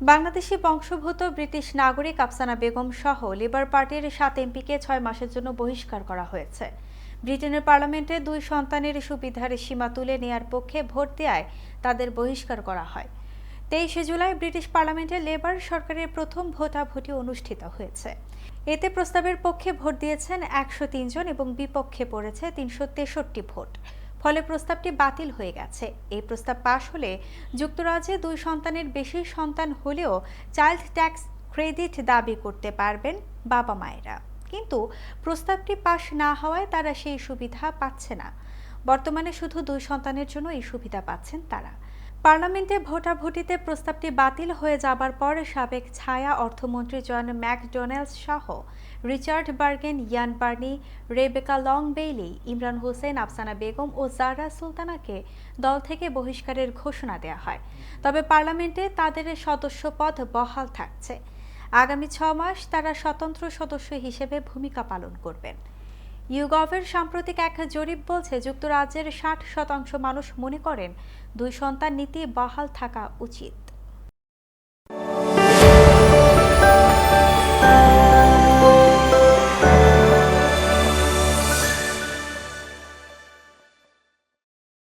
বাংলাদেশি বংশোদ্ভূত ব্রিটিশ নাগরিক আফসানা বেগম সহ লেবার পার্টির সাত এমপিকে ছয় মাসের জন্য বহিষ্কার করা হয়েছে। ব্রিটেনের পার্লামেন্টে দুই সন্তানের সুবিধার সীমা তুলে নেয়ার পক্ষে ভোট দেওয়ায় তাদের বহিষ্কার করা হয়। তেইশে জুলাই ব্রিটিশ পার্লামেন্টে লেবার সরকারের প্রথম ভোটাভুটি অনুষ্ঠিত হয়েছে। এতে প্রস্তাবের পক্ষে ভোট দিয়েছেন একশো জন এবং বিপক্ষে পড়েছে তিনশো তেষট্টি ভোট। ফলে প্রস্তাবটি বাতিল হয়ে গেছে। এই প্রস্তাব পাশ হলে যুক্তরাজ্যে দুই সন্তানের বেশি সন্তান হলেও চাইল্ড ট্যাক্স ক্রেডিট দাবি করতে পারবেন বাবা মায়েরা। কিন্তু প্রস্তাবটি পাশ না হওয়ায় তারা সেই সুবিধা পাচ্ছে না। বর্তমানে শুধু দুই সন্তানের জন্য এই সুবিধা পাচ্ছেন তারা। পার্লামেন্টে ভোটাভুটিতে প্রস্তাবটি বাতিল হয়ে যাবার পর সাবেক ছায়া অর্থমন্ত্রী জন ম্যাকডোনাল্ডস সহ Richard Burgon, Ian Byrne, Rebecca Long Bailey Imran Hussain, Afsana Begum ও জারা সুলতানাকে দল থেকে বহিষ্কারের ঘোষণা দেওয়া হয়। তবে পার্লামেন্টে তাদের সদস্য পদ বহাল থাকছে। আগামী ছ মাস তারা স্বতন্ত্র সদস্য হিসেবে ভূমিকা পালন করবেন। ইউগভের সাম্প্রতিক এক জরিপ বলছে, যুক্তরাজ্যের ষাট শতাংশ মানুষ মনে করেন দুই সন্তান নীতি বহাল থাকা উচিত।